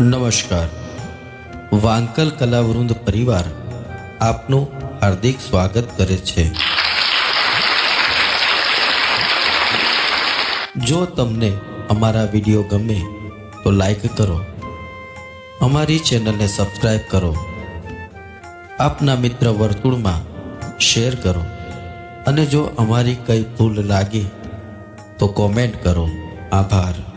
નમસ્કાર. વાંકલ કલાવૃંદ પરિવાર આપનું હાર્દિક સ્વાગત કરે છે. જો તમને અમારા વીડિયો ગમે તો લાઈક કરો. અમારી ચેનલને સબસ્ક્રાઈબ કરો. આપના મિત્ર વર્તુળમાં શેર કરો. અને જો અમારી કંઈ ભૂલ લાગે તો કોમેન્ટ કરો. આભાર.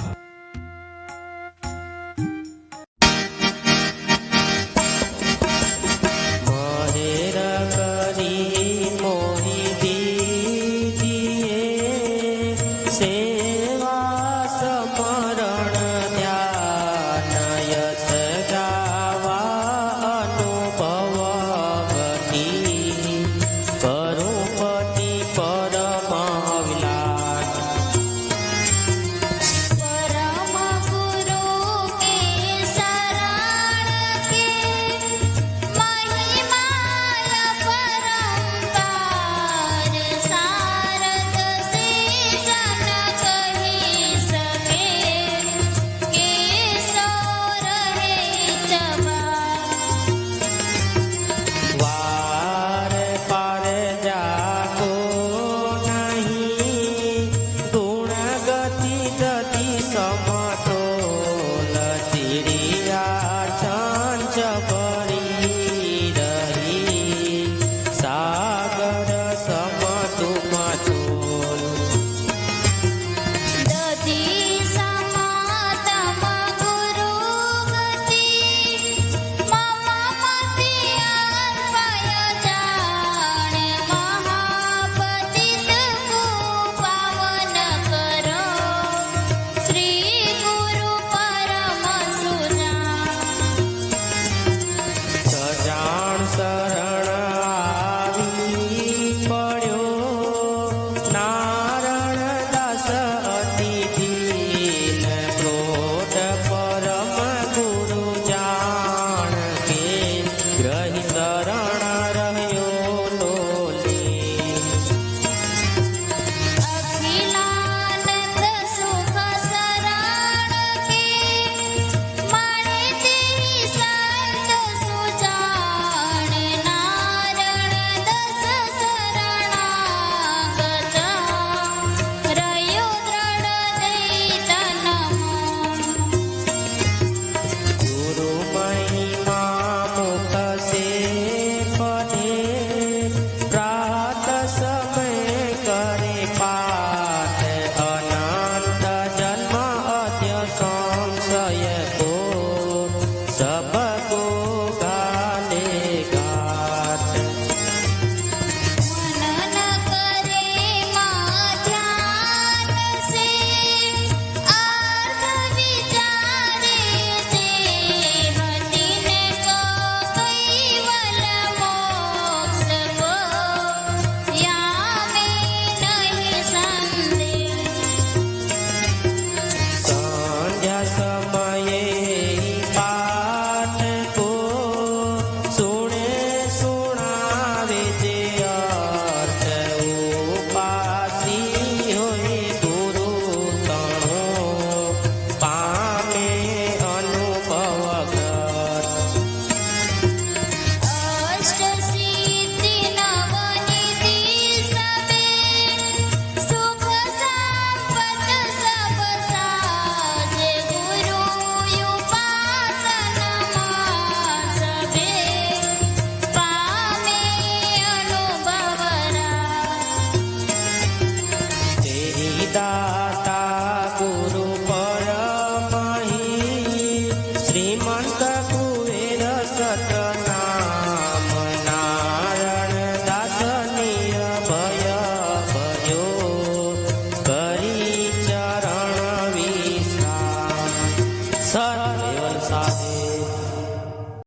श्रीमंत